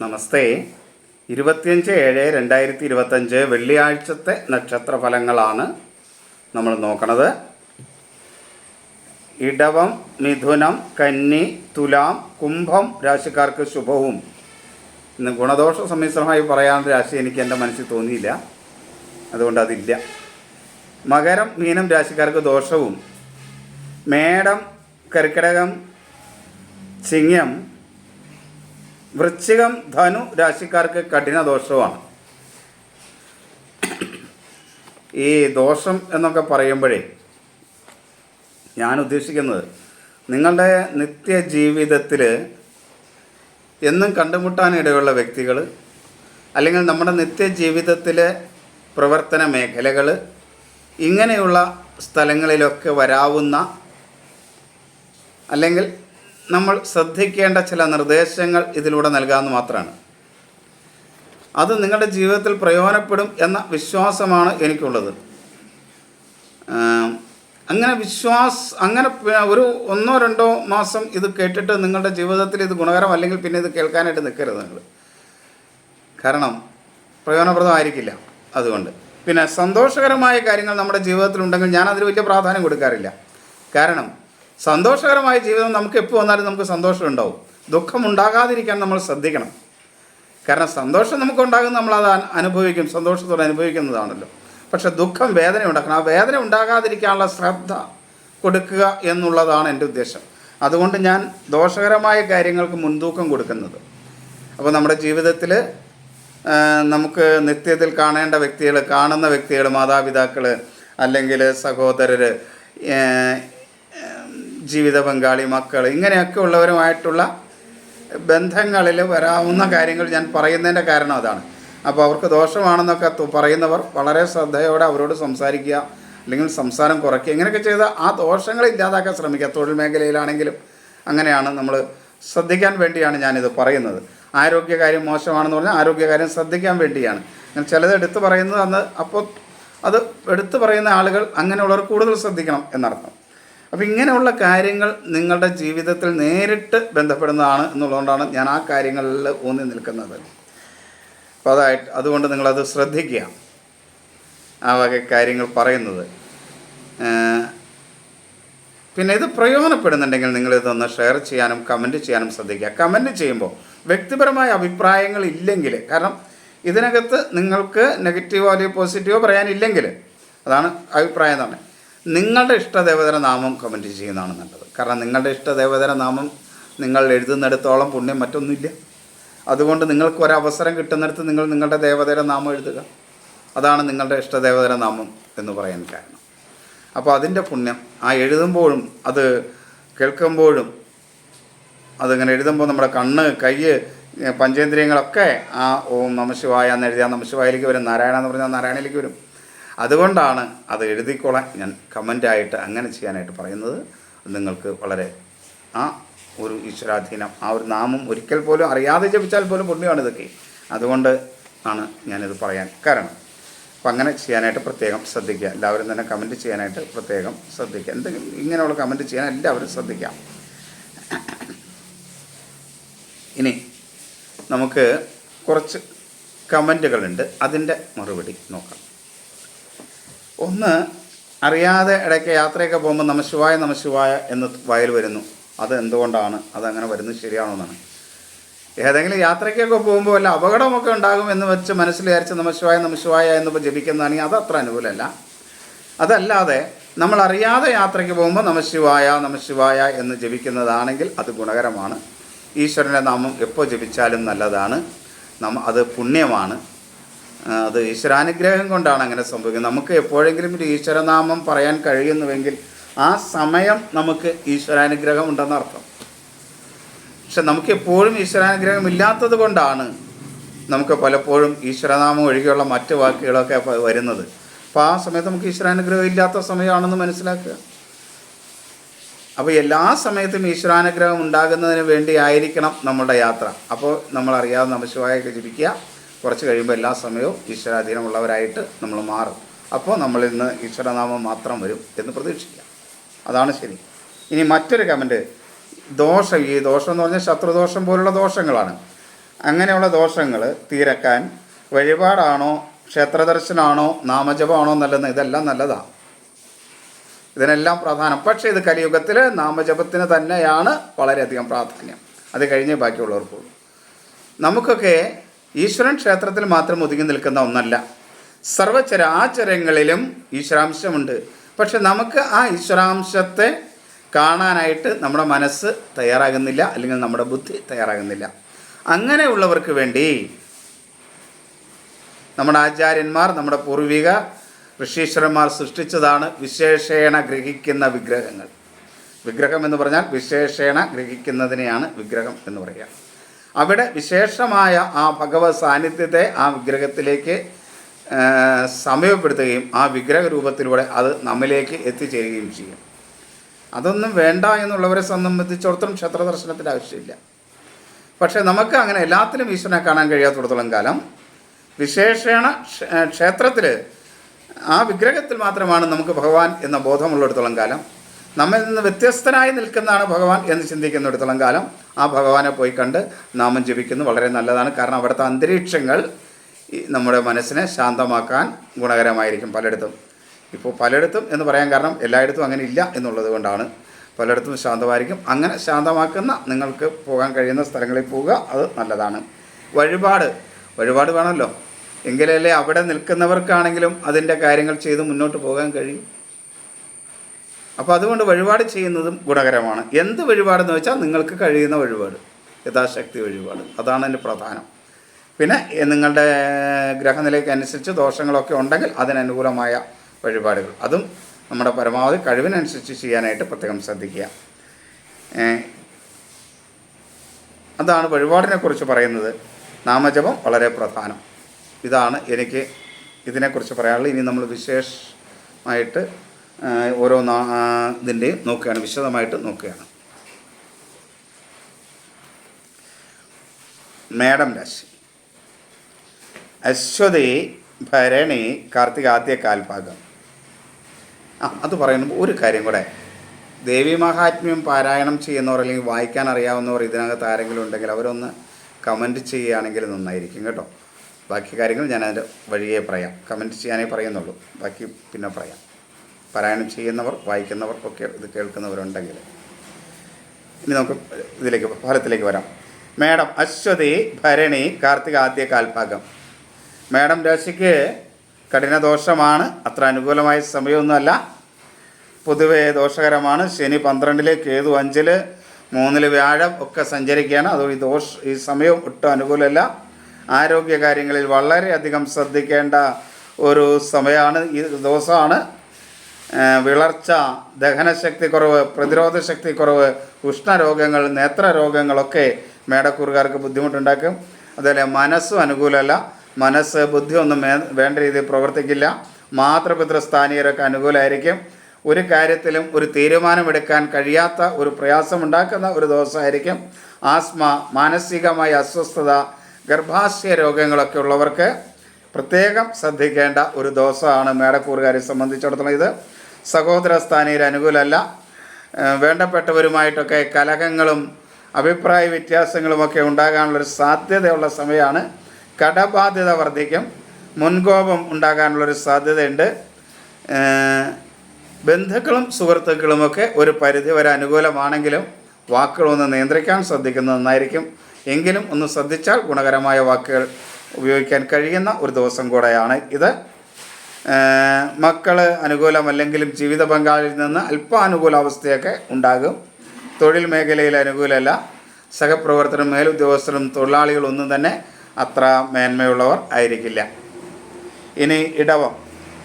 നമസ്തേ. ഇരുപത്തിയഞ്ച് ഏഴ് രണ്ടായിരത്തി ഇരുപത്തഞ്ച് വെള്ളിയാഴ്ചത്തെ നക്ഷത്ര ഫലങ്ങളാണ് നമ്മൾ നോക്കണത്. ഇടവം മിഥുനം കന്നി തുലാം കുംഭം രാശിക്കാർക്ക് ശുഭവും. ഇന്ന് ഗുണദോഷ സമ്മിശ്രമായി പറയാനുള്ള രാശി എനിക്ക് എന്റെ മനസ്സിൽ തോന്നിയില്ല. അതുകൊണ്ട് അതില്ല. മകരം മീനം രാശിക്കാർക്ക് ദോഷവും. മേടം കർക്കിടകം ചിങ്ങം വൃശ്ചികം ധനു രാശിക്കാർക്ക് കഠിന ദോഷമാണ്. ഈ ദോഷം എന്നൊക്കെ പറയുമ്പോഴേ ഞാൻ ഉദ്ദേശിക്കുന്നത് നിങ്ങളുടെ നിത്യജീവിതത്തിൽ എന്നും കണ്ടുമുട്ടാനിടയുള്ള വ്യക്തികൾ അല്ലെങ്കിൽ നമ്മുടെ നിത്യജീവിതത്തിലെ പ്രവർത്തന മേഖലകൾ ഇങ്ങനെയുള്ള സ്ഥലങ്ങളിലൊക്കെ വരാവുന്ന അല്ലെങ്കിൽ നമ്മൾ ശ്രദ്ധിക്കേണ്ട ചില നിർദ്ദേശങ്ങൾ ഇതിലൂടെ നൽകാമെന്ന് മാത്രമാണ്. അത് നിങ്ങളുടെ ജീവിതത്തിൽ പ്രയോജനപ്പെടും എന്ന വിശ്വാസമാണ് എനിക്കുള്ളത്. അങ്ങനെ വിശ്വാസ് അങ്ങനെ ഒരു ഒന്നോ രണ്ടോ മാസം ഇത് കേട്ടിട്ട് നിങ്ങളുടെ ജീവിതത്തിൽ ഇത് ഗുണകരം അല്ലെങ്കിൽ പിന്നെ ഇത് കേൾക്കാനായിട്ട് നിൽക്കരുത് നിങ്ങൾ. കാരണം പ്രയോജനപ്രദമായിരിക്കില്ല അതുകൊണ്ട്. പിന്നെ സന്തോഷകരമായ കാര്യങ്ങൾ നമ്മുടെ ജീവിതത്തിൽ ഉണ്ടെങ്കിൽ ഞാൻ അതിന് വലിയ പ്രാധാന്യം കൊടുക്കാറില്ല. കാരണം സന്തോഷകരമായ ജീവിതം നമുക്ക് എപ്പോൾ വന്നാലും നമുക്ക് സന്തോഷം ഉണ്ടാവും ദുഃഖം ഉണ്ടാകാതിരിക്കാൻ നമ്മൾ ശ്രദ്ധിക്കണം. കാരണം സന്തോഷം നമുക്ക് ഉണ്ടാകുന്ന നമ്മളത് അന- അനുഭവിക്കും. സന്തോഷത്തോടെ അനുഭവിക്കുന്നതാണല്ലോ. പക്ഷെ ദുഃഖം വേദന ഉണ്ടാക്കണം. ആ വേദന ഉണ്ടാകാതിരിക്കാനുള്ള ശ്രദ്ധ കൊടുക്കുക എന്നുള്ളതാണ് എന്റെ ഉദ്ദേശം. അതുകൊണ്ട് ഞാൻ ദോഷകരമായ കാര്യങ്ങൾക്ക് മുൻതൂക്കം കൊടുക്കുന്നത്. അപ്പോൾ നമ്മുടെ ജീവിതത്തിൽ നമുക്ക് നിത്യത്തിൽ കാണേണ്ട വ്യക്തികൾ കാണുന്ന വ്യക്തികൾ മാതാപിതാക്കൾ അല്ലെങ്കിൽ സഹോദരർ ജീവിത പങ്കാളി മക്കൾ ഇങ്ങനെയൊക്കെ ഉള്ളവരുമായിട്ടുള്ള ബന്ധങ്ങളിൽ വരാവുന്ന കാര്യങ്ങൾ ഞാൻ പറയുന്നതിന്റെ കാരണം അതാണ്. അപ്പോൾ അവർക്ക് ദോഷമാണെന്നൊക്കെ പറയുന്നവർ വളരെ ശ്രദ്ധയോടെ അവരോട് സംസാരിക്കുക അല്ലെങ്കിൽ സംസാരം കുറയ്ക്കുക ഇങ്ങനെയൊക്കെ ചെയ്ത് ആ ദോഷങ്ങൾ ഇല്ലാതാക്കാൻ ശ്രമിക്കുക. തൊഴിൽ മേഖലയിലാണെങ്കിലും അങ്ങനെയാണ് നമ്മൾ ശ്രദ്ധിക്കാൻ വേണ്ടിയാണ് ഞാനിത് പറയുന്നത്. ആരോഗ്യകാര്യം മോശമാണെന്ന് പറഞ്ഞാൽ ആരോഗ്യകാര്യം ശ്രദ്ധിക്കാൻ വേണ്ടിയാണ്. ഞാൻ ചിലത് എടുത്തു പറയുന്നത് അന്ന് അപ്പോൾ അത് എടുത്തു പറയുന്ന ആളുകൾ അങ്ങനെയുള്ളവർ കൂടുതൽ ശ്രദ്ധിക്കണം എന്നർത്ഥം. അപ്പോൾ ഇങ്ങനെയുള്ള കാര്യങ്ങൾ നിങ്ങളുടെ ജീവിതത്തിൽ നേരിട്ട് ബന്ധപ്പെടുന്നതാണ് എന്നുള്ളതുകൊണ്ടാണ് ഞാൻ ആ കാര്യങ്ങളിൽ ഊന്നി നിൽക്കുന്നത്. അപ്പോൾ അതായിട്ട് അതുകൊണ്ട് നിങ്ങളത് ശ്രദ്ധിക്കുക. ആ വക കാര്യങ്ങൾ പറയുന്നത്. പിന്നെ ഇത് പ്രയോജനപ്പെടുന്നുണ്ടെങ്കിൽ നിങ്ങളിതൊന്ന് ഷെയർ ചെയ്യാനും കമന്റ് ചെയ്യാനും ശ്രദ്ധിക്കുക. കമന്റ് ചെയ്യുമ്പോൾ വ്യക്തിപരമായ അഭിപ്രായങ്ങൾ ഇല്ലെങ്കിൽ കാരണം ഇതിനകത്ത് നിങ്ങൾക്ക് നെഗറ്റീവോ അല്ലെങ്കിൽ പോസിറ്റീവോ പറയാനില്ലെങ്കിൽ അതാണ് അഭിപ്രായം പറഞ്ഞത് നിങ്ങളുടെ ഇഷ്ടദേവതര നാമം കമന്റ് ചെയ്യുന്നതാണ് നല്ലത്. കാരണം നിങ്ങളുടെ ഇഷ്ടദേവതര നാമം നിങ്ങൾ എഴുതുന്നിടത്തോളം പുണ്യം മറ്റൊന്നുമില്ല. അതുകൊണ്ട് നിങ്ങൾക്ക് ഒരവസരം കിട്ടുന്നിടത്ത് നിങ്ങൾ നിങ്ങളുടെ ദേവതയുടെ നാമം എഴുതുക. അതാണ് നിങ്ങളുടെ ഇഷ്ടദേവതയുടെ നാമം എന്ന് പറയാൻ കാരണം. അപ്പോൾ അതിന്റെ പുണ്യം ആ എഴുതുമ്പോഴും അത് കേൾക്കുമ്പോഴും അതിങ്ങനെ എഴുതുമ്പോൾ നമ്മുടെ കണ്ണ് കൈ പഞ്ചേന്ദ്രിയങ്ങളൊക്കെ ആ ഓം നമശിവായ എന്ന് എഴുതിയാൽ നമശിവായിലേക്ക് വരും. നാരായണ എന്ന് പറഞ്ഞാൽ നാരായണയിലേക്ക് വരും. അതുകൊണ്ടാണ് അത് എഴുതിക്കോളാൻ ഞാൻ കമന്റായിട്ട് അങ്ങനെ ചെയ്യാനായിട്ട് പറയുന്നത്. നിങ്ങൾക്ക് വളരെ ആ ഒരു ഈശ്വരാധീനം ആ ഒരു നാമം ഒരിക്കൽ പോലും അറിയാതെ ജപിച്ചാൽ പോലും പുണ്യമാണ് ഇതൊക്കെ. അതുകൊണ്ട് ആണ് ഞാനിത് പറയാൻ കാരണം. അപ്പം അങ്ങനെ ചെയ്യാനായിട്ട് പ്രത്യേകം ശ്രദ്ധിക്കുക. എല്ലാവരും തന്നെ കമന്റ് ചെയ്യാനായിട്ട് പ്രത്യേകം ശ്രദ്ധിക്കുക. എന്തെങ്കിലും ഇങ്ങനെയുള്ള കമന്റ് ചെയ്യാൻ എല്ലാവരും ശ്രദ്ധിക്കാം. ഇനി നമുക്ക് കുറച്ച് കമന്റുകളുണ്ട് അതിന്റെ മറുപടി നോക്കാം. ഒന്ന് അറിയാതെ ഇടയ്ക്ക് യാത്രയൊക്കെ പോകുമ്പോൾ നമശിവായ നമശിവായ എന്ന് വായിൽ വരുന്നു. അത് എന്തുകൊണ്ടാണ്? അതങ്ങനെ വരുന്നത് ശരിയാണോ എന്നാണ് ഏതെങ്കിലും യാത്രയ്ക്കൊക്കെ പോകുമ്പോൾ വല്ല അപകടമൊക്കെ ഉണ്ടാകും എന്ന് വെച്ച് മനസ്സിൽ വിചാരിച്ച് നമശിവായ നമശിവായ എന്നിപ്പോൾ ജപിക്കുന്നതാണെങ്കിൽ അത് അത്ര അനുകൂലമല്ല. അതല്ലാതെ നമ്മൾ അറിയാതെ യാത്രയ്ക്ക് പോകുമ്പോൾ നമശിവായ നമശിവായ എന്ന് ജപിക്കുന്നതാണെങ്കിൽ അത് ഗുണകരമാണ്. ഈശ്വരന്റെ നാമം എപ്പോൾ ജപിച്ചാലും നല്ലതാണ്. നമ്മ അത് പുണ്യമാണ്. അത് ഈശ്വരാനുഗ്രഹം കൊണ്ടാണ് അങ്ങനെ സംഭവിക്കുന്നത്. നമുക്ക് എപ്പോഴെങ്കിലും ഒരു ഈശ്വരനാമം പറയാൻ കഴിയുന്നുവെങ്കിൽ ആ സമയം നമുക്ക് ഈശ്വരാനുഗ്രഹം ഉണ്ടെന്ന് അർത്ഥം. പക്ഷെ നമുക്ക് എപ്പോഴും ഈശ്വരാനുഗ്രഹം ഇല്ലാത്തത് കൊണ്ടാണ് നമുക്ക് പലപ്പോഴും ഈശ്വരനാമം ഒഴികെയുള്ള മറ്റ് വാക്കുകളൊക്കെ വരുന്നത്. അപ്പോൾ ആ സമയത്ത് നമുക്ക് ഈശ്വരാനുഗ്രഹം ഇല്ലാത്ത സമയമാണെന്ന് മനസ്സിലാക്കുക. അപ്പോൾ എല്ലാ സമയത്തും ഈശ്വരാനുഗ്രഹം ഉണ്ടാകുന്നതിന് വേണ്ടിയായിരിക്കണം നമ്മുടെ യാത്ര. അപ്പോൾ നമ്മൾ ശിവായൊക്കെ നമശിവായൊക്കെ ജപിക്കുക. കുറച്ച് കഴിയുമ്പോൾ എല്ലാ സമയവും ഈശ്വരാധീനമുള്ളവരായിട്ട് നമ്മൾ മാറും. അപ്പോൾ നമ്മളിൽ നിന്ന് ഈശ്വരനാമം മാത്രം വരും എന്ന് പ്രതീക്ഷിക്കാം. അതാണ് ശരി. ഇനി മറ്റൊരു കമന്റ് ദോഷം ഈ ദോഷം എന്ന് പറഞ്ഞാൽ ശത്രുദോഷം പോലുള്ള ദോഷങ്ങളാണ്. അങ്ങനെയുള്ള ദോഷങ്ങൾ തീരക്കാൻ വഴിപാടാണോ ക്ഷേത്രദർശനമാണോ നാമജപമാണോ നല്ലത്? ഇതെല്ലാം നല്ലതാണ് ഇതിനെല്ലാം പ്രാധാന്യം പക്ഷേ ഇത് കലിയുഗത്തിൽ നാമജപത്തിന് തന്നെയാണ് വളരെയധികം പ്രാധാന്യം. അത് കഴിഞ്ഞേ ബാക്കിയുള്ളവർക്കുള്ളൂ. നമുക്കൊക്കെ ഈശ്വരൻ ക്ഷേത്രത്തിൽ മാത്രം ഒതുങ്ങി നിൽക്കുന്ന ഒന്നല്ല. സർവചരാചരങ്ങളിലും ഈശ്വരാംശമുണ്ട്. പക്ഷെ നമുക്ക് ആ ഈശ്വരാംശത്തെ കാണാനായിട്ട് നമ്മുടെ മനസ്സ് തയ്യാറാകുന്നില്ല അല്ലെങ്കിൽ നമ്മുടെ ബുദ്ധി തയ്യാറാകുന്നില്ല. അങ്ങനെയുള്ളവർക്ക് വേണ്ടി നമ്മുടെ ആചാര്യന്മാർ നമ്മുടെ പൂർവിക ഋഷീശ്വരന്മാർ സൃഷ്ടിച്ചതാണ് വിശേഷേണ ഗ്രഹിക്കുന്ന വിഗ്രഹങ്ങൾ. വിഗ്രഹം എന്ന് പറഞ്ഞാൽ വിശേഷേണ ഗ്രഹിക്കുന്നതിനെയാണ് വിഗ്രഹം എന്ന് പറയുക. അവിടെ വിശേഷമായ ആ ഭഗവത് സാന്നിധ്യത്തെ ആ വിഗ്രഹത്തിലേക്ക് സമയപ്പെടുത്തുകയും ആ വിഗ്രഹ രൂപത്തിലൂടെ അത് നമ്മിലേക്ക് എത്തിച്ചേരുകയും ചെയ്യും. അതൊന്നും വേണ്ട എന്നുള്ളവരെ സംബന്ധിച്ചിടത്തോളം ക്ഷേത്ര ദർശനത്തിന്റെ ആവശ്യമില്ല. പക്ഷേ നമുക്ക് അങ്ങനെ എല്ലാത്തിലും ഈശ്വരനെ കാണാൻ കഴിയാത്തിടത്തോളം കാലം വിശേഷേണ ക്ഷേത്രത്തിൽ ആ വിഗ്രഹത്തിൽ മാത്രമാണ് നമുക്ക് ഭഗവാൻ എന്ന ബോധമുള്ളിടത്തോളം കാലം നമ്മിൽ നിന്ന് വ്യത്യസ്തനായി നിൽക്കുന്നതാണ് ഭഗവാൻ എന്ന് ചിന്തിക്കുന്നിടത്തോളം കാലം ആ ഭഗവാനെ പോയി കണ്ട് നാമം ജപിക്കുന്നത് വളരെ നല്ലതാണ്. കാരണം അവിടുത്തെ അന്തരീക്ഷങ്ങൾ നമ്മുടെ മനസ്സിനെ ശാന്തമാക്കാൻ ഗുണകരമായിരിക്കും പലയിടത്തും. ഇപ്പോൾ പലയിടത്തും എന്ന് പറയാൻ കാരണം എല്ലായിടത്തും അങ്ങനെ ഇല്ല എന്നുള്ളത് കൊണ്ടാണ്. പലയിടത്തും ശാന്തമായിരിക്കും. അങ്ങനെ ശാന്തമാക്കുന്ന നിങ്ങൾക്ക് പോകാൻ കഴിയുന്ന സ്ഥലങ്ങളിൽ പോവുക അത് നല്ലതാണ്. വഴിപാട്. വഴിപാട് വേണമല്ലോ. എങ്കിലല്ലേ അവിടെ നിൽക്കുന്നവർക്കാണെങ്കിലും അതിന്റെ കാര്യങ്ങൾ ചെയ്ത് മുന്നോട്ട് പോകാൻ കഴിയും. അപ്പോൾ അതുകൊണ്ട് വഴിപാട് ചെയ്യുന്നതും ഗുണകരമാണ്. എന്ത് വഴിപാടെന്ന് വെച്ചാൽ നിങ്ങൾക്ക് കഴിയുന്ന വഴിപാട്. യഥാശക്തി വഴിപാട്. അതാണ് അതിന്റെ പ്രധാനം. പിന്നെ നിങ്ങളുടെ ഗ്രഹനിലയ്ക്ക് അനുസരിച്ച് ദോഷങ്ങളൊക്കെ ഉണ്ടെങ്കിൽ അതിനനുകൂലമായ വഴിപാടുകൾ. അതും നമ്മുടെ പരമാവധി കഴിവിനനുസരിച്ച് ചെയ്യാനായിട്ട് പ്രത്യേകം ശ്രദ്ധിക്കുക. അതാണ് വഴിപാടിനെ കുറിച്ച് പറയുന്നത്. നാമജപം വളരെ പ്രധാനം. ഇതാണ് എനിക്ക് ഇതിനെക്കുറിച്ച് പറയാനുള്ളത്. ഇനി നമ്മൾ വിശേഷമായിട്ട് ഓരോ ഇതിന്റെയും നോക്കുകയാണ് വിശദമായിട്ട് നോക്കുകയാണ്. മേഡം രാശി. അശ്വതി ഭരണി കാർത്തിക ആദ്യ കാൽഭാഗം. ആ അത് പറയുമ്പോൾ ഒരു കാര്യം കൂടെ. ദേവി മഹാത്മ്യം പാരായണം ചെയ്യുന്നവർ അല്ലെങ്കിൽ വായിക്കാൻ അറിയാവുന്നവർ ഇതിനകത്ത് ആരെങ്കിലും ഉണ്ടെങ്കിൽ അവരൊന്ന് കമന്റ് ചെയ്യുകയാണെങ്കിൽ നന്നായിരിക്കും കേട്ടോ. ബാക്കി കാര്യങ്ങൾ ഞാൻ അതിന്റെ വഴിയേ പറയാം. കമന്റ് ചെയ്യാനേ പറയുന്നുള്ളൂ. ബാക്കി പിന്നെ പറയാം. പാരായണം ചെയ്യുന്നവർ വായിക്കുന്നവർ ഒക്കെ ഇത് കേൾക്കുന്നവരുണ്ടെങ്കിൽ. ഇനി നമുക്ക് ഇതിലേക്ക് ഫലത്തിലേക്ക് വരാം. മേഡം അശ്വതി ഭരണി കാർത്തിക ആദ്യ കാൽഭാഗം. മേഡം രാശിക്ക് കഠിനദോഷമാണ്. അത്ര അനുകൂലമായ സമയമൊന്നുമല്ല. പൊതുവേ ദോഷകരമാണ്. ശനി പന്ത്രണ്ടിൽ കേതു അഞ്ചിൽ മൂന്നിൽ വ്യാഴം ഒക്കെ സഞ്ചരിക്കുകയാണ്. അതോ ഈ ദോഷ ഈ സമയം ഒട്ടും അനുകൂലമല്ല. ആരോഗ്യ കാര്യങ്ങളിൽ വളരെയധികം ശ്രദ്ധിക്കേണ്ട ഒരു സമയമാണ് ഈ ദിവസമാണ്. വിളർച്ച ദഹനശക്തി കുറവ് പ്രതിരോധ ശക്തി കുറവ് ഉഷ്ണരോഗങ്ങൾ നേത്രരോഗങ്ങളൊക്കെ മേടക്കൂറുകാർക്ക് ബുദ്ധിമുട്ടുണ്ടാക്കും. അതുപോലെ മനസ്സും അനുകൂലമല്ല. മനസ്സ് ബുദ്ധിയൊന്നും വേണ്ട രീതിയിൽ പ്രവർത്തിക്കില്ല. മാതൃപിതൃസ്ഥാനീയരൊക്കെ അനുകൂലമായിരിക്കും. ഒരു കാര്യത്തിലും ഒരു തീരുമാനമെടുക്കാൻ കഴിയാത്ത ഒരു പ്രയാസമുണ്ടാക്കുന്ന ഒരു ദിവസമായിരിക്കും ആസ്മ മാനസികമായ അസ്വസ്ഥത ഗർഭാശയ രോഗങ്ങളൊക്കെ ഉള്ളവർക്ക് പ്രത്യേകം ശ്രദ്ധിക്കേണ്ട ഒരു ദിവസമാണ് മേടക്കൂറുകാരെ സംബന്ധിച്ചിടത്തോളം ഇത്. സഹോദര സ്ഥാനീയർ അനുകൂലമല്ല വേണ്ടപ്പെട്ടവരുമായിട്ടൊക്കെ കലഹങ്ങളും അഭിപ്രായ വ്യത്യാസങ്ങളുമൊക്കെ ഉണ്ടാകാനുള്ളൊരു സാധ്യതയുള്ള സമയമാണ്. കടബാധ്യത വർദ്ധിക്കും. മുൻകോപം ഉണ്ടാകാനുള്ളൊരു സാധ്യതയുണ്ട്. ബന്ധുക്കളും സുഹൃത്തുക്കളുമൊക്കെ ഒരു പരിധി വരെ അനുകൂലമാണെങ്കിലും വാക്കുകളൊന്ന് നിയന്ത്രിക്കാൻ ശ്രദ്ധിക്കുന്നത് നന്നായിരിക്കും. എങ്കിലും ഒന്ന് ശ്രദ്ധിച്ചാൽ ഗുണകരമായ വാക്കുകൾ ഉപയോഗിക്കാൻ കഴിയുന്ന ഒരു ദിവസം കൂടെയാണ് ഇത്. മക്കൾ അനുകൂലമല്ലെങ്കിലും ജീവിത പങ്കാളിയിൽ നിന്ന് അല്പ അനുകൂലാവസ്ഥയൊക്കെ ഉണ്ടാകും. തൊഴിൽ മേഖലയിൽ അനുകൂലമല്ല. സഹപ്രവർത്തനം മേലുദ്യോഗസ്ഥരും തൊഴിലാളികളൊന്നും തന്നെ അത്ര മേന്മയുള്ളവർ ആയിരിക്കില്ല. ഇനി ഇടവം.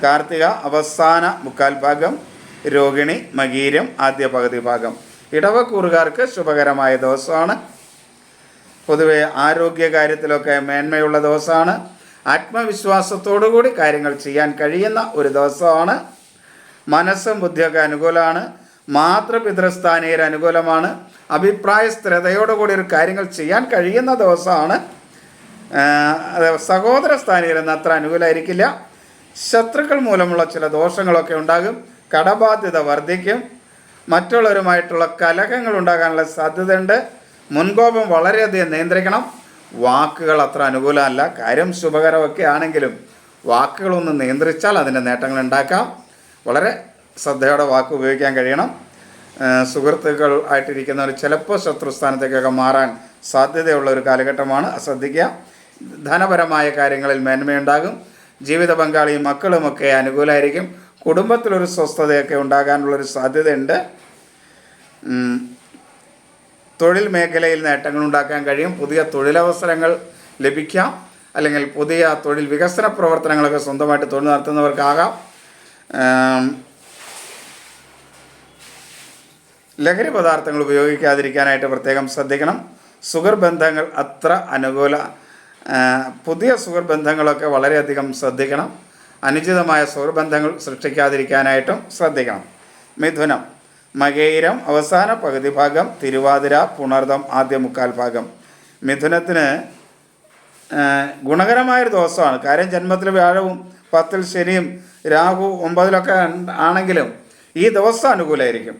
കാർത്തിക അവസാന മുക്കാൽ ഭാഗം. രോഹിണി മകീരം ആദ്യ പകുതി ഭാഗം. ഇടവക്കൂറുകാർക്ക് ശുഭകരമായ ദിവസമാണ്. പൊതുവെ ആരോഗ്യ കാര്യത്തിലൊക്കെ മേന്മയുള്ള ദിവസമാണ്. ആത്മവിശ്വാസത്തോടു കൂടി കാര്യങ്ങൾ ചെയ്യാൻ കഴിയുന്ന ഒരു ദിവസമാണ്. മനസ്സും ബുദ്ധിയൊക്കെ അനുകൂലമാണ്. മാതൃപിതൃസ്ഥാനീയർ അനുകൂലമാണ്. അഭിപ്രായ സ്ഥിരതയോടുകൂടി ഒരു കാര്യങ്ങൾ ചെയ്യാൻ കഴിയുന്ന ദിവസമാണ്. സഹോദര സ്ഥാനീയരെന്ന് അത്ര അനുകൂലമായിരിക്കില്ല ശത്രുക്കൾ മൂലമുള്ള ചില ദോഷങ്ങളൊക്കെ ഉണ്ടാകും. കടബാധ്യത വർദ്ധിക്കും. മറ്റുള്ളവരുമായിട്ടുള്ള കലഹങ്ങൾ ഉണ്ടാകാനുള്ള സാധ്യതയുണ്ട്. മുൻകോപം വളരെയധികം നിയന്ത്രിക്കണം. വാക്കുകൾ അത്ര അനുകൂലമല്ല. കാര്യം ശുഭകരമൊക്കെ ആണെങ്കിലും വാക്കുകളൊന്ന് നിയന്ത്രിച്ചാൽ അതിന്റെ നേട്ടങ്ങൾ ഉണ്ടാക്കാം. വളരെ ശ്രദ്ധയോടെ വാക്ക് ഉപയോഗിക്കാൻ കഴിയണം. സുഹൃത്തുക്കൾ ആയിട്ടിരിക്കുന്നവർ ചിലപ്പോൾ ശത്രുസ്ഥാനത്തേക്കൊക്കെ മാറാൻ സാധ്യതയുള്ള ഒരു കാലഘട്ടമാണ്. ശ്രദ്ധിക്കുക ധനപരമായ കാര്യങ്ങളിൽ മേന്മയുണ്ടാകും. ജീവിത പങ്കാളിയും മക്കളുമൊക്കെ അനുകൂലമായിരിക്കും. കുടുംബത്തിലൊരു സ്വസ്ഥതയൊക്കെ ഉണ്ടാകാനുള്ളൊരു സാധ്യതയുണ്ട്. തൊഴിൽ മേഖലയിൽ നേട്ടങ്ങൾ ഉണ്ടാക്കാൻ കഴിയും. പുതിയ തൊഴിലവസരങ്ങൾ ലഭിക്കാം. അല്ലെങ്കിൽ പുതിയ തൊഴിൽ വികസന പ്രവർത്തനങ്ങളൊക്കെ സ്വന്തമായിട്ട് തൊഴിൽ നടത്തുന്നവർക്കാകാം. ലഹരി പദാർത്ഥങ്ങൾ ഉപയോഗിക്കാതിരിക്കാനായിട്ട് പ്രത്യേകം ശ്രദ്ധിക്കണം. സുഗർ ബന്ധങ്ങൾ അത്ര അനുകൂല പുതിയ സുഗർ ബന്ധങ്ങളൊക്കെ വളരെയധികം ശ്രദ്ധിക്കണം. അനുചിതമായ സുഹൃബന്ധങ്ങൾ സൃഷ്ടിക്കാതിരിക്കാനായിട്ടും ശ്രദ്ധിക്കണം. മിഥുനം. മകയിരം അവസാന പകുതി ഭാഗം തിരുവാതിര പുണർദം ആദ്യ മുക്കാൽ ഭാഗം. മിഥുനത്തിന് ഗുണകരമായൊരു ദിവസമാണ്. കാര്യം ജന്മത്തിൽ വ്യാഴവും പത്തിൽ ശനിയും രാഹു ഒമ്പതിലൊക്കെ ആണെങ്കിലും ഈ ദിവസം അനുകൂലമായിരിക്കും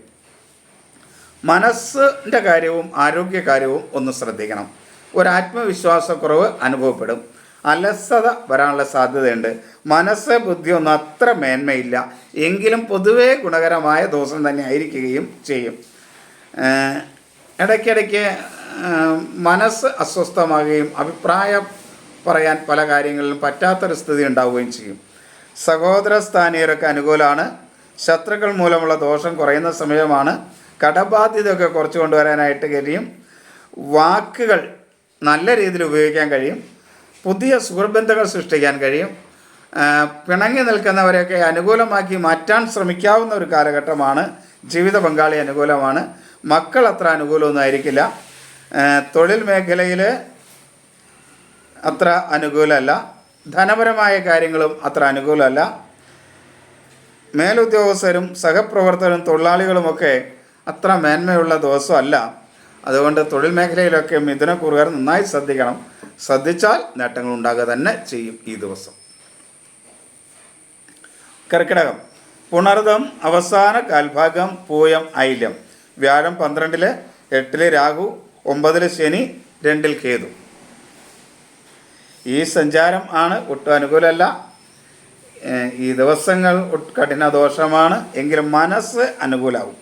മനസ്സിന്റെ കാര്യവും ആരോഗ്യകാര്യവും ഒന്ന് ശ്രദ്ധിക്കണം. ഒരു ആത്മവിശ്വാസക്കുറവ് അനുഭവപ്പെടും. അലസത വരാനുള്ള സാധ്യതയുണ്ട്. മനസ്സ് ബുദ്ധിയൊന്നും അത്ര മേന്മയില്ല. എങ്കിലും പൊതുവേ ഗുണകരമായ ദിവസം തന്നെ ആയിരിക്കുകയും ചെയ്യും. ഇടയ്ക്കിടയ്ക്ക് മനസ്സ് അസ്വസ്ഥമാകുകയും അഭിപ്രായം പറയാൻ പല കാര്യങ്ങളിലും പറ്റാത്തൊരു സ്ഥിതി ഉണ്ടാവുകയും ചെയ്യും. സഹോദര സ്ഥാനീയരൊക്കെ അനുകൂലമാണ്. ശത്രുക്കൾ മൂലമുള്ള ദോഷം കുറയുന്ന സമയമാണ്. കടബാധ്യതയൊക്കെ കുറച്ച് കൊണ്ടുവരാനായിട്ട് കഴിയും. വാക്കുകൾ നല്ല രീതിയിൽ ഉപയോഗിക്കാൻ കഴിയും. പുതിയ സുഹൃബന്ധങ്ങൾ സൃഷ്ടിക്കാൻ കഴിയും. പിണങ്ങി നിൽക്കുന്നവരെയൊക്കെ അനുകൂലമാക്കി മാറ്റാൻ ശ്രമിക്കാവുന്ന ഒരു കാലഘട്ടമാണ്. ജീവിത പങ്കാളി അനുകൂലമാണ്. മക്കൾ അത്ര അനുകൂലമൊന്നും ആയിരിക്കില്ല. തൊഴിൽ മേഖലയിൽ അത്ര അനുകൂലമല്ല. ധനപരമായ കാര്യങ്ങളും അത്ര അനുകൂലമല്ല. മേലുദ്യോഗസ്ഥരും സഹപ്രവർത്തകരും തൊഴിലാളികളുമൊക്കെ അത്ര മേന്മയുള്ള ദിവസമല്ല. അതുകൊണ്ട് തൊഴിൽ മേഖലയിലൊക്കെ മിഥുനക്കുറുകാർ നന്നായി ശ്രദ്ധിക്കണം. ശ്രദ്ധിച്ചാൽ നേട്ടങ്ങൾ ഉണ്ടാകുക തന്നെ ചെയ്യും ഈ ദിവസം. കർക്കിടകം. പുണർദം അവസാന കാൽഭാഗം പൂയം ഐലം. വ്യാഴം പന്ത്രണ്ടിൽ എട്ടിൽ രാഹു ഒമ്പതിൽ ശനി രണ്ടിൽ കേതു. ഈ സഞ്ചാരം ആണ് ഒട്ടും അനുകൂലമല്ല. ഈ ദിവസങ്ങൾ കഠിന ദോഷമാണ്. എങ്കിലും മനസ്സ് അനുകൂലമാവും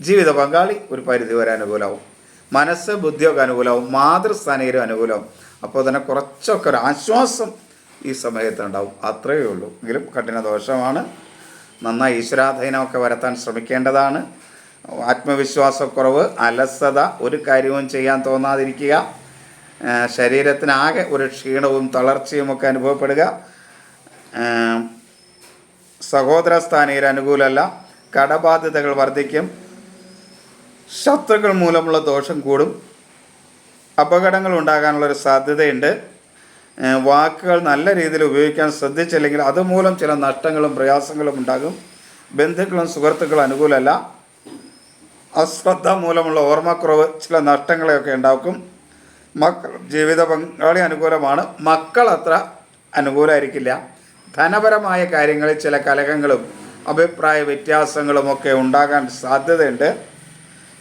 ജീവിത പങ്കാളി ഒരു പരിധി വരെ അനുകൂലമാവും മനസ്സ് ബുദ്ധിയൊക്കെ അനുകൂലമാവും മാതൃസ്ഥാനീയരും അനുകൂലമാവും. അപ്പോൾ തന്നെ കുറച്ചൊക്കെ ഒരു ആശ്വാസം ഈ സമയത്ത് ഉണ്ടാവും അത്രയേ ഉള്ളൂ. എങ്കിലും കഠിന ദോഷമാണ് നന്നായി ഈശ്വരാധീനമൊക്കെ വരുത്താൻ ശ്രമിക്കേണ്ടതാണ്. ആത്മവിശ്വാസക്കുറവ് അലസത ഒരു കാര്യവും ചെയ്യാൻ തോന്നാതിരിക്കുക. ശരീരത്തിനാകെ ഒരു ക്ഷീണവും തളർച്ചയും ഒക്കെ അനുഭവപ്പെടുക. സഹോദര സ്ഥാനീയർ അനുകൂലമല്ല. കടബാധ്യതകൾ വർദ്ധിക്കും. ശത്രുക്കൾ മൂലമുള്ള ദോഷം കൂടും. അപകടങ്ങൾ ഉണ്ടാകാനുള്ളൊരു സാധ്യതയുണ്ട്. വാക്കുകൾ നല്ല രീതിയിൽ ഉപയോഗിക്കാൻ ശ്രദ്ധിച്ചില്ലെങ്കിൽ അതുമൂലം ചില നഷ്ടങ്ങളും പ്രയാസങ്ങളും ഉണ്ടാകും. ബന്ധുക്കളും സുഹൃത്തുക്കളും അനുകൂലമല്ല. അശ്രദ്ധ മൂലമുള്ള ഓർമ്മക്കുറവ് ചില നഷ്ടങ്ങളെയൊക്കെ ഉണ്ടാക്കും. മക്കൾ ജീവിത പങ്കാളി അനുകൂലമാണ്. മക്കൾ അത്ര അനുകൂലമായിരിക്കില്ല. ധനപരമായ കാര്യങ്ങളിൽ ചില കലഹങ്ങളും അഭിപ്രായ വ്യത്യാസങ്ങളും ഒക്കെ ഉണ്ടാകാൻ സാധ്യതയുണ്ട്.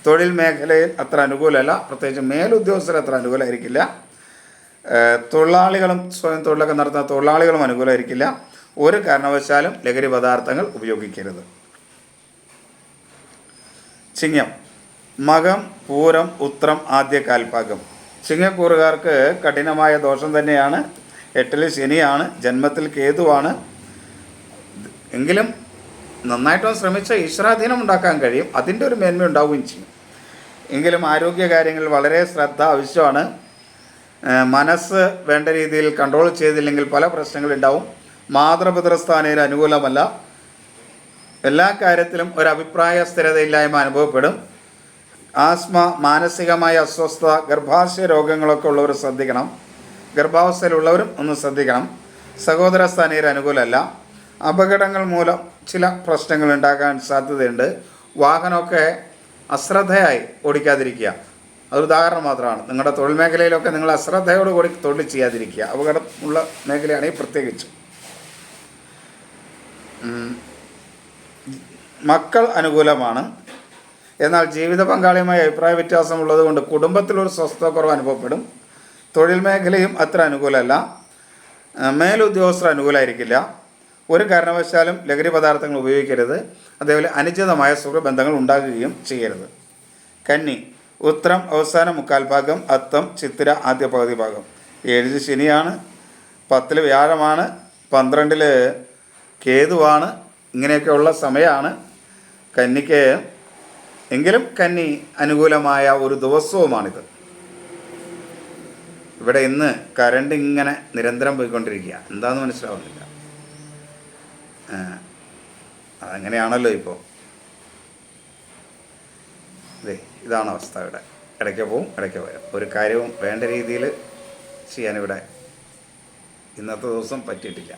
തൊഴിൽ മേഖലയിൽ അത്ര അനുകൂലമല്ല. പ്രത്യേകിച്ച് മേലുദ്യോഗസ്ഥർ അത്ര അനുകൂലമായിരിക്കില്ല. തൊഴിലാളികളും സ്വയം തൊഴിലൊക്കെ നടത്തുന്ന തൊഴിലാളികളും അനുകൂലമായിരിക്കില്ല. ഒരു കാരണവശാലും ലഹരി പദാർത്ഥങ്ങൾ ഉപയോഗിക്കരുത്. ചിങ്ങം മകം പൂരം ഉത്രം ആദ്യ കാൽഭാഗം ചിങ്ങക്കൂറുകാർക്ക് കഠിനമായ ദോഷം തന്നെയാണ്. എട്ടിൽ ശനിയാണ് ജന്മത്തിൽ കേതുവാണ്. എങ്കിലും നന്നായിട്ടും ശ്രമിച്ച ഈശ്വരാധീനം ഉണ്ടാക്കാൻ കഴിയും. അതിന്റെ ഒരു മേന്മ ഉണ്ടാവുകയും ചെയ്യും. എങ്കിലും ആരോഗ്യ കാര്യങ്ങളിൽ വളരെ ശ്രദ്ധ ആവശ്യമാണ്. മനസ്സ് വേണ്ട രീതിയിൽ കൺട്രോൾ ചെയ്തില്ലെങ്കിൽ പല പ്രശ്നങ്ങളുണ്ടാവും. മാതൃപിതൃസ്ഥാനയിൽ അനുകൂലമല്ല. എല്ലാ കാര്യത്തിലും ഒരു അഭിപ്രായ സ്ഥിരതയില്ലായ്മ അനുഭവപ്പെടും. ആസ്മ മാനസികമായ അസ്വസ്ഥത ഗർഭാശയ രോഗങ്ങളൊക്കെ ഉള്ളവർ ശ്രദ്ധിക്കണം. ഗർഭാവസ്ഥയിലുള്ളവരും ഒന്ന് ശ്രദ്ധിക്കണം. സഹോദര സ്ഥാനീയർ അനുകൂലമല്ല. അപകടങ്ങൾ മൂലം ചില പ്രശ്നങ്ങൾ ഉണ്ടാകാൻ സാധ്യതയുണ്ട്. വാഹനമൊക്കെ അശ്രദ്ധയായി ഓടിക്കാതിരിക്കുക. അതൊരു ഉദാഹരണം മാത്രമാണ്. നിങ്ങളുടെ തൊഴിൽ മേഖലയിലൊക്കെ നിങ്ങൾ അശ്രദ്ധയോട് കൂടി തൊഴിൽ ചെയ്യാതിരിക്കുക. അപകടമുള്ള മേഖലയാണ് മേഖലയാണെങ്കിൽ പ്രത്യേകിച്ച്. മക്കൾ അനുകൂലമാണ്. എന്നാൽ ജീവിത പങ്കാളിയുമായി അഭിപ്രായ വ്യത്യാസമുള്ളത് കൊണ്ട് കുടുംബത്തിലൊരു സ്വസ്ഥക്കുറവ് അനുഭവപ്പെടും. തൊഴിൽ മേഖലയും അത്ര അനുകൂലമല്ല. മേലുദ്യോഗസ്ഥർ അനുകൂലമായിരിക്കില്ല. ഒരു കാരണവശാലും ലഹരി പദാർത്ഥങ്ങൾ ഉപയോഗിക്കരുത്. അതേപോലെ അനുചിതമായ സുഖബന്ധങ്ങൾ ഉണ്ടാകുകയും ചെയ്യരുത്. കന്നി ഉത്രം അവസാന മുക്കാൽ ഭാഗം അത്തം ചിത്തിര ആദ്യ പകുതി ഭാഗം. ഏഴിൽ ശനിയാണ് പത്തിൽ വ്യാഴമാണ് പന്ത്രണ്ടിൽ കേതുവാണ് ഇങ്ങനെയൊക്കെയുള്ള സമയമാണ് കന്നിക്ക്. എങ്കിലും കന്നി അനുകൂലമായ ഒരു ദിവസവുമാണിത്. ഇവിടെ ഇന്ന് കരണ്ട് ഇങ്ങനെ നിരന്തരം പോയിക്കൊണ്ടിരിക്കുക. എന്താണെന്ന് മനസ്സിലാവുന്നില്ല. ആ, അതങ്ങനെയാണല്ലോ ഇപ്പോൾ അതെ ഇതാണ് അവസ്ഥ ഇവിടെ. ഇടയ്ക്ക് പോവും ഇടയ്ക്ക് വരും. ഒരു കാര്യവും വേണ്ട രീതിയിൽ ചെയ്യാനിവിടെ ഇന്നത്തെ ദിവസം പറ്റിയിട്ടില്ല.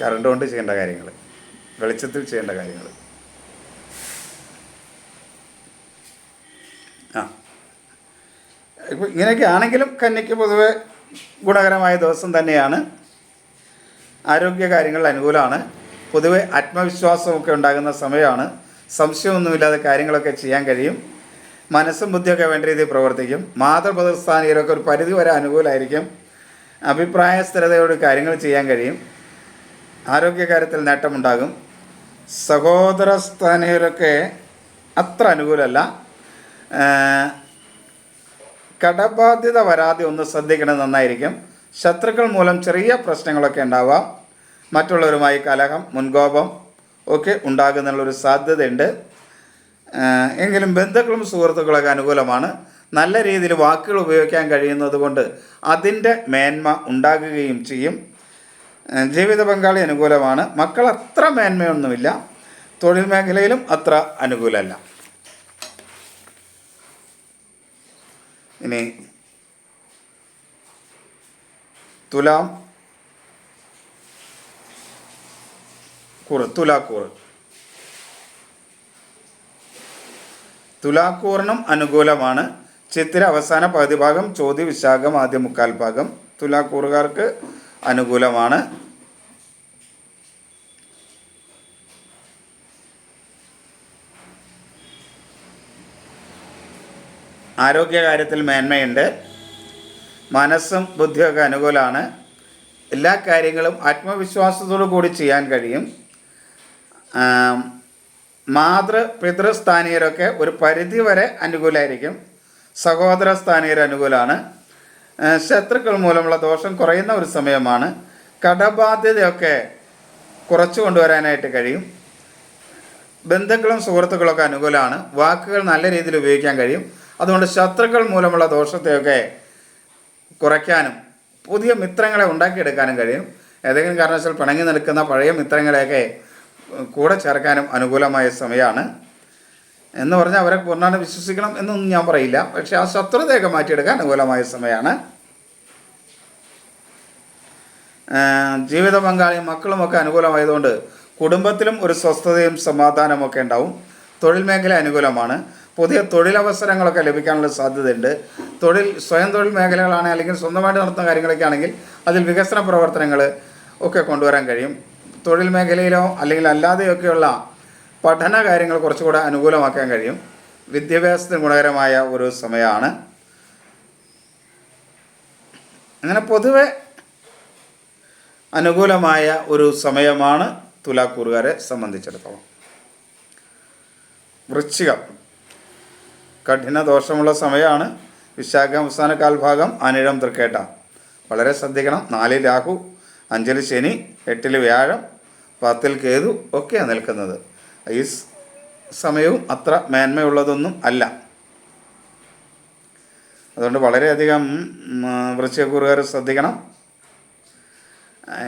കറണ്ട് കൊണ്ട് ചെയ്യേണ്ട കാര്യങ്ങൾ വെളിച്ചത്തിൽ ചെയ്യേണ്ട കാര്യങ്ങൾ ആ. ഇപ്പം ഇങ്ങനെയൊക്കെ ആണെങ്കിലും കന്നിക്ക് പൊതുവെ ഗുണകരമായ ദിവസം തന്നെയാണ്. ആരോഗ്യ കാര്യങ്ങളിൽ അനുകൂലമാണ്. പൊതുവെ ആത്മവിശ്വാസമൊക്കെ ഉണ്ടാകുന്ന സമയമാണ്. സംശയമൊന്നുമില്ലാതെ കാര്യങ്ങളൊക്കെ ചെയ്യാൻ കഴിയും. മനസ്സും ബുദ്ധിയൊക്കെ വേണ്ട രീതിയിൽ പ്രവർത്തിക്കും. മാതൃപ്രതിസ്ഥാനികരൊക്കെ ഒരു പരിധി വരെ അനുകൂലമായിരിക്കും. അഭിപ്രായ സ്ഥിരതയോട് കാര്യങ്ങൾ ചെയ്യാൻ കഴിയും. ആരോഗ്യകാര്യത്തിൽ നേട്ടമുണ്ടാകും. സഹോദര സ്ഥാനീയരൊക്കെ അത്ര അനുകൂലമല്ല. കടബാധ്യത വരാതെ ഒന്ന് ശ്രദ്ധിക്കണത് നന്നായിരിക്കും. ശത്രുക്കൾ മൂലം ചെറിയ പ്രശ്നങ്ങളൊക്കെ ഉണ്ടാവാം. മറ്റുള്ളവരുമായി കലഹം മുൻകോപം ഒക്കെ ഉണ്ടാകുന്നുള്ളൊരു സാധ്യതയുണ്ട്. എങ്കിലും ബന്ധുക്കളും സുഹൃത്തുക്കളൊക്കെ അനുകൂലമാണ്. നല്ല രീതിയിൽ വാക്കുകൾ ഉപയോഗിക്കാൻ കഴിയുന്നത് കൊണ്ട് അതിന്റെ മേന്മ ഉണ്ടാകുകയും ചെയ്യും. ജീവിത പങ്കാളി അനുകൂലമാണ്. മക്കൾ അത്ര മേന്മയൊന്നുമില്ല. തൊഴിൽ മേഖലയിലും അത്ര അനുകൂലമല്ല. ഇനി തുലാം. കൂറ് തുലാക്കൂറ്. തുലാക്കൂറിനും അനുകൂലമാണ്. ചിത്തിര അവസാന പകുതി ഭാഗം ചോദ്യ വിശാഖം ആദ്യ മുക്കാൽ ഭാഗം. തുലാക്കൂറുകാർക്ക് അനുകൂലമാണ്. ആരോഗ്യകാര്യത്തിൽ മേന്മയുണ്ട്. മനസ്സും ബുദ്ധിയൊക്കെ അനുകൂലമാണ്. എല്ലാ കാര്യങ്ങളും ആത്മവിശ്വാസത്തോടു കൂടി ചെയ്യാൻ കഴിയും. മാതൃ പിതൃസ്ഥാനീയരൊക്കെ ഒരു പരിധി വരെ അനുകൂലമായിരിക്കും സഹോദര സ്ഥാനീയർ അനുകൂലമാണ് ശത്രുക്കൾ മൂലമുള്ള ദോഷം കുറയുന്ന ഒരു സമയമാണ്. കടബാധ്യതയൊക്കെ കുറച്ചു കൊണ്ടുവരാനായിട്ട് കഴിയും. ബന്ധുക്കളും സുഹൃത്തുക്കളൊക്കെ അനുകൂലമാണ് വാക്കുകൾ നല്ല രീതിയിൽ ഉപയോഗിക്കാൻ കഴിയും. അതുകൊണ്ട് ശത്രുക്കൾ മൂലമുള്ള ദോഷത്തെയൊക്കെ കുറയ്ക്കാനും പുതിയ മിത്രങ്ങളെ ഉണ്ടാക്കിയെടുക്കാനും കഴിയും. ഏതെങ്കിലും കാരണവശാൽ പിണങ്ങി നിൽക്കുന്ന പഴയ മിത്രങ്ങളെയൊക്കെ കൂടെ ചേർക്കാനും അനുകൂലമായ സമയമാണ്. എന്ന് പറഞ്ഞാൽ അവരെ പൂർണമായും വിശ്വസിക്കണം എന്നൊന്നും ഞാൻ പറയില്ല. പക്ഷേ ആ ശത്രുതയൊക്കെ മാറ്റിയെടുക്കാൻ അനുകൂലമായ സമയമാണ്. ജീവിത പങ്കാളിയും മക്കളുമൊക്കെ അനുകൂലമായതുകൊണ്ട് കുടുംബത്തിലും ഒരു സ്വസ്ഥതയും സമാധാനമൊക്കെ ഉണ്ടാവും. തൊഴിൽ മേഖല അനുകൂലമാണ്. പുതിയ തൊഴിലവസരങ്ങളൊക്കെ ലഭിക്കാനുള്ള സാധ്യതയുണ്ട്. തൊഴിൽ സ്വയം തൊഴിൽ മേഖലകളാണ് അല്ലെങ്കിൽ സ്വന്തമായിട്ട് നടത്തുന്ന കാര്യങ്ങളൊക്കെ ആണെങ്കിൽ അതിൽ വികസന പ്രവർത്തനങ്ങൾ ഒക്കെ കൊണ്ടുവരാൻ കഴിയും. തൊഴിൽ മേഖലയിലോ അല്ലെങ്കിൽ അല്ലാതെയൊക്കെയുള്ള പഠന കാര്യങ്ങൾ കുറച്ചുകൂടെ അനുകൂലമാക്കാൻ കഴിയും. വിദ്യാഭ്യാസത്തിന് ഗുണകരമായ ഒരു സമയമാണ്. അങ്ങനെ പൊതുവെ അനുകൂലമായ ഒരു സമയമാണ് തുലാക്കൂറുകാരെ സംബന്ധിച്ചിടത്തോളം. വൃശ്ചികം. കഠിന ദോഷമുള്ള സമയമാണ് വിശാഖ അവസാന കാൽഭാഗം അനിഴം തൃക്കേട്ട. വളരെ ശ്രദ്ധിക്കണം. നാലിൽ രാഹു അഞ്ചിൽ ശനി എട്ടിൽ വ്യാഴം പത്തിൽ കേതു ഒക്കെയാണ് നിൽക്കുന്നത്. ഈ സമയവും അത്ര മേന്മയുള്ളതൊന്നും അല്ല. അതുകൊണ്ട് വളരെയധികം വൃശ്ചകൂറുകാർ ശ്രദ്ധിക്കണം.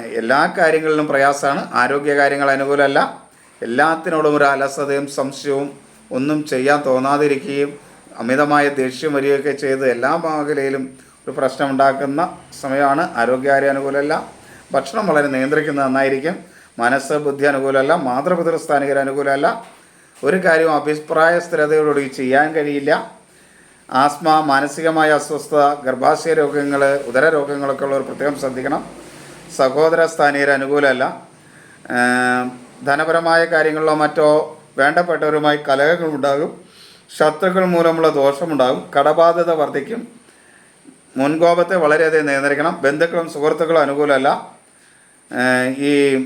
എല്ലാ കാര്യങ്ങളിലും പ്രയാസമാണ്. ആരോഗ്യ കാര്യങ്ങൾ അനുകൂലമല്ല. എല്ലാത്തിനോടും ഒരു അലസതയും സംശയവും ഒന്നും ചെയ്യാൻ തോന്നാതിരിക്കുകയും അമിതമായ ദേഷ്യം വരികയൊക്കെ ചെയ്ത് എല്ലാ മേഖലയിലും ഒരു പ്രശ്നം ഉണ്ടാക്കുന്ന സമയമാണ് ആരോഗ്യകാര്യ അനുകൂലമല്ല ഭക്ഷണം വളരെ നിയന്ത്രിക്കുന്നത് നന്നായിരിക്കും മനസ്സ് ബുദ്ധി അനുകൂലമല്ല മാതൃപിതൃസ്ഥാനികർ അനുകൂലമല്ല. ഒരു കാര്യവും അഭിപ്രായ സ്ഥിരതയോടുകൂടി ചെയ്യാൻ കഴിയില്ല. ആസ്മ മാനസികമായ അസ്വസ്ഥത ഗർഭാശയ രോഗങ്ങൾ ഉദര രോഗങ്ങളൊക്കെ ഉള്ളവർ പ്രത്യേകം ശ്രദ്ധിക്കണം. സഹോദര സ്ഥാനീയർ അനുകൂലമല്ല. ധനപരമായ കാര്യങ്ങളിലോ മറ്റോ വേണ്ടപ്പെട്ടവരുമായി കലഹങ്ങൾ ഉണ്ടാകും ശത്രുക്കൾ മൂലമുള്ള ദോഷമുണ്ടാകും. കടബാധ്യത വർദ്ധിക്കും. മുൻകോപത്തെ വളരെയധികം നിയന്ത്രിക്കണം. ബന്ധുക്കളും സുഹൃത്തുക്കളും അനുകൂലമല്ല. ഈ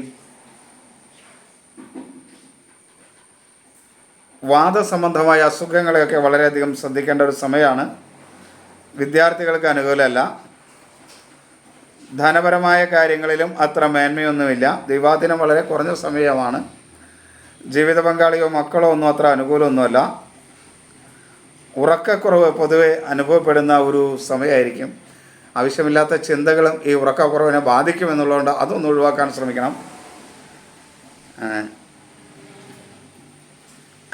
വാദസംബന്ധമായ അസുഖങ്ങളെയൊക്കെ വളരെയധികം ശ്രദ്ധിക്കേണ്ട ഒരു സമയമാണ്. വിദ്യാർത്ഥികൾക്ക് അനുകൂലമല്ല. ധനപരമായ കാര്യങ്ങളിലും അത്ര മേന്മയൊന്നുമില്ല. ദിവാദിനം വളരെ കുറഞ്ഞ സമയമാണ്. ജീവിത പങ്കാളിയോ മക്കളോ ഒന്നും അത്ര അനുകൂലമൊന്നുമല്ല. ഉറക്കക്കുറവ് പൊതുവെ അനുഭവപ്പെടുന്ന ഒരു സമയമായിരിക്കും. ആവശ്യമില്ലാത്ത ചിന്തകളും ഈ ഉറക്കക്കുറവിനെ ബാധിക്കുമെന്നുള്ളതുകൊണ്ട് അതൊന്ന് ഒഴിവാക്കാൻ ശ്രമിക്കണം.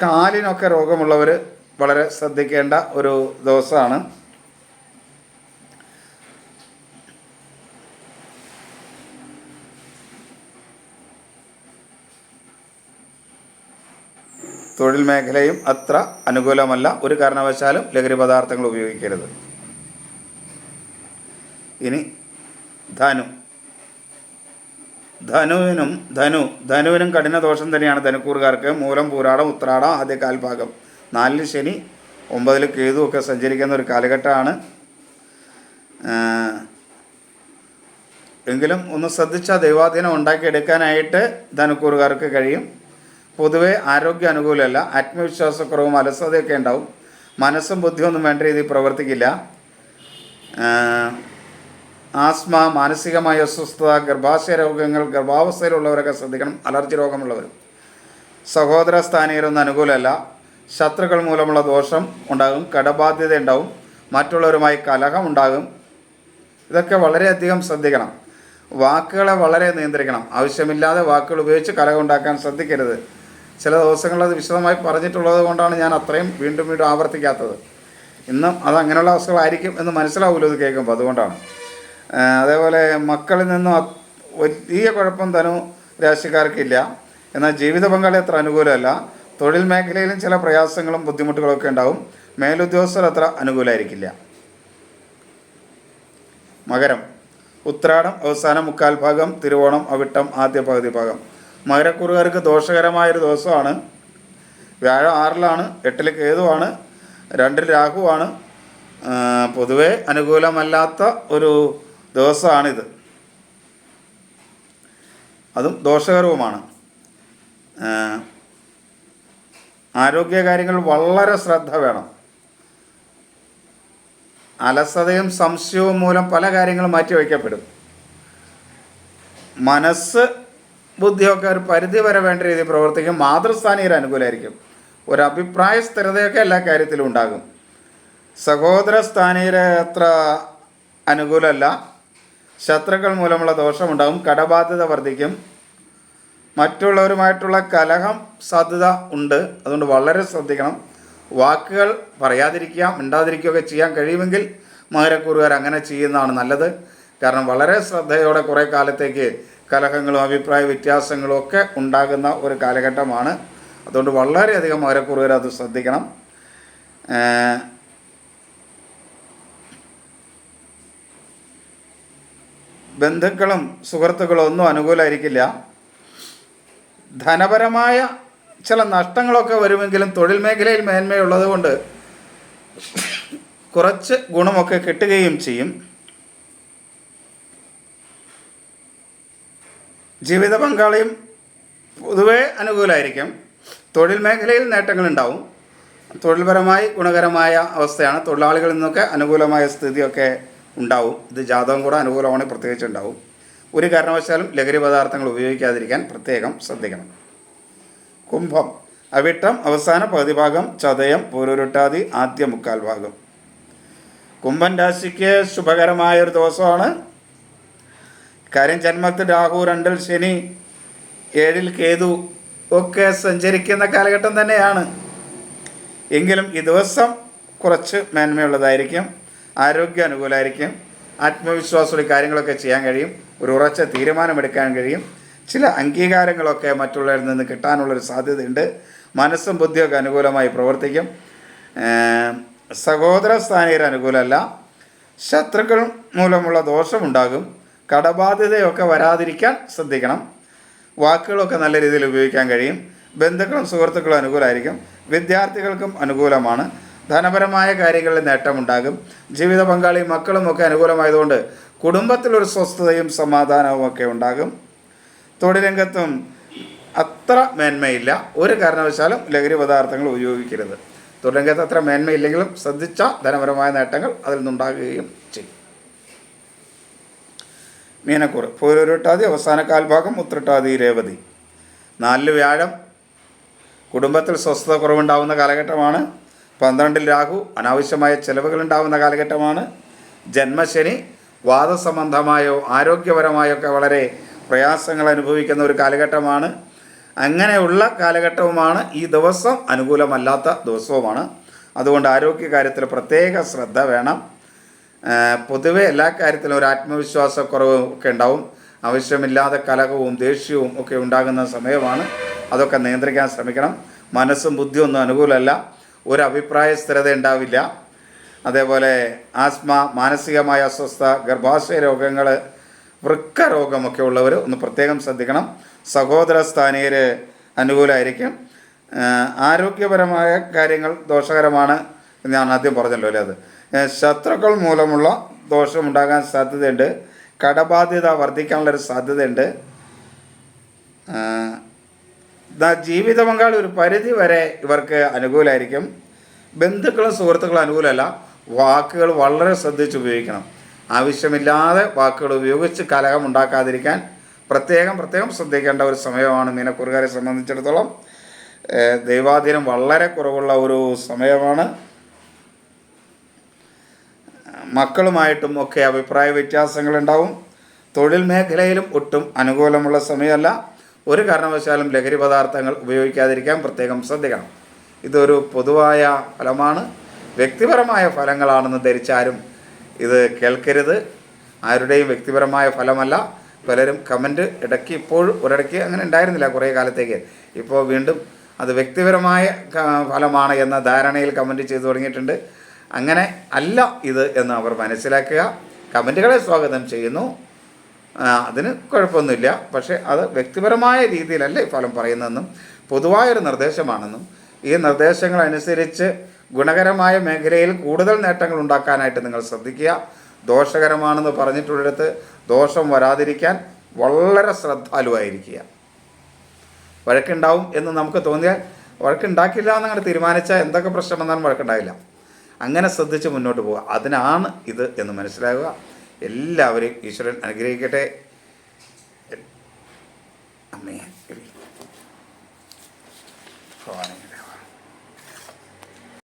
കാലിനൊക്കെ രോഗമുള്ളവർ വളരെ ശ്രദ്ധിക്കേണ്ട ഒരു ദിവസമാണ്. തൊഴിൽ മേഖലയും അത്ര അനുകൂലമല്ല. ഒരു കാരണവശാലും ലഹരി പദാർത്ഥങ്ങൾ ഉപയോഗിക്കരുത്. ഇനി ധനു. ധനുവിനും ധനു ധനുവിനും കഠിന ദോഷം തന്നെയാണ് ധനുക്കൂറുകാർക്ക്. മൂലം പൂരാടം ഉത്രാടം ആദ്യ കാൽഭാഗം. നാലിന് ശനി ഒമ്പതിൽ കേതു ഒക്കെ സഞ്ചരിക്കുന്ന ഒരു കാലഘട്ടമാണ്. എങ്കിലും ഒന്ന് ശ്രദ്ധിച്ചാൽ ദൈവാധീനം ഉണ്ടാക്കിയെടുക്കാനായിട്ട് ധനുക്കൂറുകാർക്ക് കഴിയും. പൊതുവെ ആരോഗ്യ അനുകൂലമല്ല ആത്മവിശ്വാസക്കുറവും അലസതയൊക്കെ ഉണ്ടാവും. മനസ്സും ബുദ്ധിയൊന്നും വേണ്ട രീതിയിൽ പ്രവർത്തിക്കില്ല. ആസ്മ മാനസികമായ അസ്വസ്ഥത ഗർഭാശയ രോഗങ്ങൾ ഗർഭാവസ്ഥയിലുള്ളവരൊക്കെ ശ്രദ്ധിക്കണം. അലർജി രോഗമുള്ളവരും. സഹോദര സ്ഥാനീയരൊന്നും അനുകൂലമല്ല. ശത്രുക്കൾ മൂലമുള്ള ദോഷം ഉണ്ടാകും കടബാധ്യത ഉണ്ടാവും മറ്റുള്ളവരുമായി കലഹം ഉണ്ടാകും. ഇതൊക്കെ വളരെയധികം ശ്രദ്ധിക്കണം. വാക്കുകളെ വളരെ നിയന്ത്രിക്കണം. ആവശ്യമില്ലാതെ വാക്കുകൾ ഉപയോഗിച്ച് കലഹം ഉണ്ടാക്കാൻ ശ്രദ്ധിക്കരുത്. ചില ദിവസങ്ങളിൽ അത് വിശദമായി പറഞ്ഞിട്ടുള്ളത് കൊണ്ടാണ് ഞാൻ അത്രയും വീണ്ടും വീണ്ടും ആവർത്തിക്കാത്തത്. ഇന്നും അത് അങ്ങനെയുള്ള അവസ്ഥകളായിരിക്കും എന്ന് മനസ്സിലാവുമല്ലോ ഇത് കേൾക്കുമ്പോൾ അതുകൊണ്ടാണ്. അതേപോലെ മക്കളിൽ നിന്നും വലിയ കുഴപ്പം തനു രാശിക്കാർക്കില്ല. എന്നാൽ ജീവിത പങ്കാളി അത്ര അനുകൂലമല്ല. തൊഴിൽ മേഖലയിലും ചില പ്രയാസങ്ങളും ബുദ്ധിമുട്ടുകളൊക്കെ ഉണ്ടാവും. മേലുദ്യോഗസ്ഥർ അത്ര അനുകൂലമായിരിക്കില്ല. മകരം. ഉത്രാടം അവസാന മുക്കാൽ ഭാഗം തിരുവോണം അവിട്ടം ആദ്യ പകുതി ഭാഗം. മകരക്കുറുകാർക്ക് ദോഷകരമായൊരു ദിവസമാണ്. വ്യാഴം ആറിലാണ് എട്ടിൽ കേതുവാണ് രണ്ടിൽ രാഹുവാണ്. പൊതുവെ അനുകൂലമല്ലാത്ത ഒരു ദിവസമാണിത്. അതും ദോഷകരവുമാണ്. ആരോഗ്യകാര്യങ്ങൾ വളരെ ശ്രദ്ധ വേണം. അലസതയും സംശയവും മൂലം പല കാര്യങ്ങളും മാറ്റിവെക്കപ്പെടും മനസ്സ് ബുദ്ധിയൊക്കെ ഒരു പരിധി വരെ വേണ്ട രീതിയിൽ പ്രവർത്തിക്കും. മാതൃസ്ഥാനീയർ അനുകൂലമായിരിക്കും ഒരു അഭിപ്രായ സ്ഥിരതയൊക്കെ എല്ലാ കാര്യത്തിലും ഉണ്ടാകും. സഹോദര സ്ഥാനീയരെ അത്ര അനുകൂലമല്ല. ശത്രുക്കൾ മൂലമുള്ള ദോഷമുണ്ടാകും കടബാധ്യത വർദ്ധിക്കും. മറ്റുള്ളവരുമായിട്ടുള്ള കലഹം സാധ്യത ഉണ്ട്. അതുകൊണ്ട് വളരെ ശ്രദ്ധിക്കണം. വാക്കുകൾ പറയാതിരിക്കുക മിണ്ടാതിരിക്കുകയൊക്കെ ചെയ്യാൻ കഴിയുമെങ്കിൽ മകരക്കൂറുകാർ അങ്ങനെ ചെയ്യുന്നതാണ് നല്ലത്. കാരണം വളരെ ശ്രദ്ധയോടെ കുറേ കാലത്തേക്ക് കലഹങ്ങളും അഭിപ്രായ വ്യത്യാസങ്ങളും ഒക്കെ ഉണ്ടാകുന്ന ഒരു കാലഘട്ടമാണ്. അതുകൊണ്ട് വളരെയധികം മകരക്കൂറുകാർ അത് ശ്രദ്ധിക്കണം. ബന്ധുക്കളും സുഹൃത്തുക്കളും ഒന്നും അനുകൂലമായിരിക്കില്ല ധനപരമായ ചില നഷ്ടങ്ങളൊക്കെ വരുമെങ്കിലും തൊഴിൽ മേഖലയിൽ മേന്മയുള്ളത് കൊണ്ട് കുറച്ച് ഗുണമൊക്കെ കിട്ടുകയും ചെയ്യും. ജീവിത പങ്കാളിയും പൊതുവേ അനുകൂലമായിരിക്കും തൊഴിൽ മേഖലയിൽ നേട്ടങ്ങളുണ്ടാവും. തൊഴിൽപരമായി ഗുണകരമായ അവസ്ഥയാണ് തൊഴിലാളികളിൽ നിന്നൊക്കെ അനുകൂലമായ സ്ഥിതിയൊക്കെ ഉണ്ടാവും. ഇത് ജാതകം കൂടെ അനുകൂലമാണ് പ്രത്യേകിച്ച് ഉണ്ടാവും. ഒരു കാരണവശാലും ലഹരി പദാർത്ഥങ്ങൾ ഉപയോഗിക്കാതിരിക്കാൻ പ്രത്യേകം ശ്രദ്ധിക്കണം. കുംഭം അവിട്ടം അവസാന പകുതി ഭാഗം ചതയം പൂരുരുട്ടാതി ആദ്യ മുക്കാൽ ഭാഗം. കുംഭൻ രാശിക്ക് ശുഭകരമായ ഒരു ദിവസമാണ്. കാര്യം ജന്മത്തിൽ രാഹു രണ്ടിൽ ശനി ഏഴിൽ കേതു ഒക്കെ സഞ്ചരിക്കുന്ന കാലഘട്ടം തന്നെയാണ്. എങ്കിലും ഈ ദിവസം കുറച്ച് മേന്മയുള്ളതായിരിക്കും ആരോഗ്യ അനുകൂലമായിരിക്കും ആത്മവിശ്വാസത്തോടെ കാര്യങ്ങളൊക്കെ ചെയ്യാൻ കഴിയും ഒരു ഉറച്ച തീരുമാനമെടുക്കാൻ കഴിയും. ചില അംഗീകാരങ്ങളൊക്കെ മറ്റുള്ളവരിൽ നിന്ന് കിട്ടാനുള്ളൊരു സാധ്യതയുണ്ട്. മനസ്സും ബുദ്ധിയൊക്കെ അനുകൂലമായി പ്രവർത്തിക്കും. സഹോദര സ്ഥാനീയർ അനുകൂലമല്ല. ശത്രുക്കൾ മൂലമുള്ള ദോഷമുണ്ടാകും. കടബാധ്യതയൊക്കെ വരാതിരിക്കാൻ ശ്രദ്ധിക്കണം. വാക്കുകളൊക്കെ നല്ല രീതിയിൽ ഉപയോഗിക്കാൻ കഴിയും. ബന്ധുക്കളും സുഹൃത്തുക്കളും അനുകൂലമായിരിക്കും വിദ്യാർത്ഥികൾക്കും അനുകൂലമാണ്. ധനപരമായ കാര്യങ്ങളിൽ നേട്ടമുണ്ടാകും. ജീവിത പങ്കാളി മക്കളും ഒക്കെ അനുകൂലമായതുകൊണ്ട് കുടുംബത്തിലൊരു സ്വസ്ഥതയും സമാധാനവും ഒക്കെ ഉണ്ടാകും. തൊഴിലംഗത്തും അത്ര മേന്മയില്ല. ഒരു കാരണവശാലും ലഹരി പദാർത്ഥങ്ങൾ ഉപയോഗിക്കരുത്. തൊഴിലംഗത്ത് അത്ര മേന്മയില്ലെങ്കിലും ശ്രദ്ധിച്ച ധനപരമായ നേട്ടങ്ങൾ അതിൽ നിന്നുണ്ടാകുകയും മീനക്കൂറ്. പൂരൊരുട്ടാതി അവസാന കാൽഭാഗം ഉത്രട്ടാതി രേവതി. നാലിൽ വ്യാഴം. കുടുംബത്തിൽ സ്വസ്ഥത കുറവുണ്ടാവുന്ന കാലഘട്ടമാണ്. പന്ത്രണ്ടിൽ രാഹു. അനാവശ്യമായ ചെലവുകൾ ഉണ്ടാവുന്ന കാലഘട്ടമാണ്. ജന്മശനി വാദസംബന്ധമായോ ആരോഗ്യപരമായോ ഒക്കെ വളരെ പ്രയാസങ്ങൾ അനുഭവിക്കുന്ന ഒരു കാലഘട്ടമാണ്. അങ്ങനെയുള്ള കാലഘട്ടവുമാണ് ഈ ദിവസം അനുകൂലമല്ലാത്ത ദിവസവുമാണ്. അതുകൊണ്ട് ആരോഗ്യകാര്യത്തിൽ പ്രത്യേക ശ്രദ്ധ വേണം. പൊതുവെ എല്ലാ കാര്യത്തിലും ഒരു ആത്മവിശ്വാസക്കുറവ് ഒക്കെ ഉണ്ടാവും. ആവശ്യമില്ലാതെ കലഹവും ദേഷ്യവും ഒക്കെ ഉണ്ടാകുന്ന സമയമാണ് അതൊക്കെ നിയന്ത്രിക്കാൻ ശ്രമിക്കണം. മനസ്സും ബുദ്ധിയും ഒന്നും അനുകൂലമല്ല. ഒരു അഭിപ്രായ സ്ഥിരത ഉണ്ടാവില്ല. അതേപോലെ ആസ്മ മാനസികമായ അസ്വസ്ഥ ഗർഭാശയ രോഗങ്ങൾ വൃക്ക രോഗമൊക്കെ ഉള്ളവർ ഒന്ന് പ്രത്യേകം ശ്രദ്ധിക്കണം. സഹോദര സ്ഥാനീയർ അനുകൂലമായിരിക്കും. ആരോഗ്യപരമായ കാര്യങ്ങൾ ദോഷകരമാണ് ഞാൻ ആദ്യം പറഞ്ഞല്ലോ അല്ലേ അത്? ശത്രുക്കൾ മൂലമുള്ള ദോഷമുണ്ടാകാൻ സാധ്യതയുണ്ട്. കടബാധ്യത വർദ്ധിക്കാനുള്ളൊരു സാധ്യതയുണ്ട്. ജീവിത പങ്കാളി ഒരു പരിധി വരെ ഇവർക്ക് അനുകൂലമായിരിക്കും ബന്ധുക്കളും സുഹൃത്തുക്കളും അനുകൂലമല്ല. വാക്കുകൾ വളരെ ശ്രദ്ധിച്ച് ഉപയോഗിക്കണം. ആവശ്യമില്ലാതെ വാക്കുകൾ ഉപയോഗിച്ച് കലഹം ഉണ്ടാക്കാതിരിക്കാൻ പ്രത്യേകം പ്രത്യേകം ശ്രദ്ധിക്കേണ്ട ഒരു സമയമാണ് മീനക്കുറുകാരെ സംബന്ധിച്ചിടത്തോളം. ദൈവാധീനം വളരെ കുറവുള്ള ഒരു സമയമാണ്. മക്കളുമായിട്ടും ഒക്കെ അഭിപ്രായ വ്യത്യാസങ്ങളുണ്ടാവും. തൊഴിൽ മേഖലയിലും ഒട്ടും അനുകൂലമുള്ള സമയമല്ല. ഒരു കാരണവശാലും ലഹരി പദാർത്ഥങ്ങൾ ഉപയോഗിക്കാതിരിക്കാൻ പ്രത്യേകം ശ്രദ്ധിക്കണം. ഇതൊരു പൊതുവായ ഫലമാണ്. വ്യക്തിപരമായ ഫലങ്ങളാണെന്ന് ധരിച്ചാരും ഇത് കേൾക്കരുത്. ആരുടെയും വ്യക്തിപരമായ ഫലമല്ല. പലരും കമന്റ് ഇടയ്ക്ക് ഇപ്പോഴും ഒരിടയ്ക്ക് അങ്ങനെ ഉണ്ടായിരുന്നില്ല കുറേ കാലത്തേക്ക്. ഇപ്പോൾ വീണ്ടും അത് വ്യക്തിപരമായ ഫലമാണ് എന്ന ധാരണയിൽ കമന്റ് ചെയ്തു തുടങ്ങിയിട്ടുണ്ട്. അങ്ങനെ അല്ല ഇത് എന്ന് അവർ മനസ്സിലാക്കുക. കമന്റുകളെ സ്വാഗതം ചെയ്യുന്നു. അതിന് കുഴപ്പമൊന്നുമില്ല. പക്ഷേ അത് വ്യക്തിപരമായ രീതിയിലല്ല ഈ ഫലം പറയുന്നതെന്നും പൊതുവായൊരു നിർദ്ദേശമാണെന്നും ഈ നിർദ്ദേശങ്ങൾ അനുസരിച്ച് ഗുണകരമായ മേഖലയിൽ കൂടുതൽ നേട്ടങ്ങൾ ഉണ്ടാക്കാനായിട്ട് നിങ്ങൾ ശ്രദ്ധിക്കുക. ദോഷകരമാണെന്ന് പറഞ്ഞിട്ടുള്ളിടത്ത് ദോഷം വരാതിരിക്കാൻ വളരെ ശ്രദ്ധാലുവായിരിക്കുക. വഴക്കുണ്ടാവും എന്ന് നമുക്ക് തോന്നിയാൽ വഴക്കുണ്ടാക്കില്ല എന്നങ്ങനെ തീരുമാനിച്ചാൽ എന്തൊക്കെ പ്രശ്നം വന്നാലും വഴക്കുണ്ടാവില്ല. അങ്ങനെ ശ്രദ്ധിച്ച് മുന്നോട്ട് പോവുക. അതിനാണ് ഇത് എന്ന് മനസ്സിലാകുക എല്ലാവരെയും ഈശ്വരൻ അനുഗ്രഹിക്കട്ടെ. അമ്മേ ഭഗവാനെ.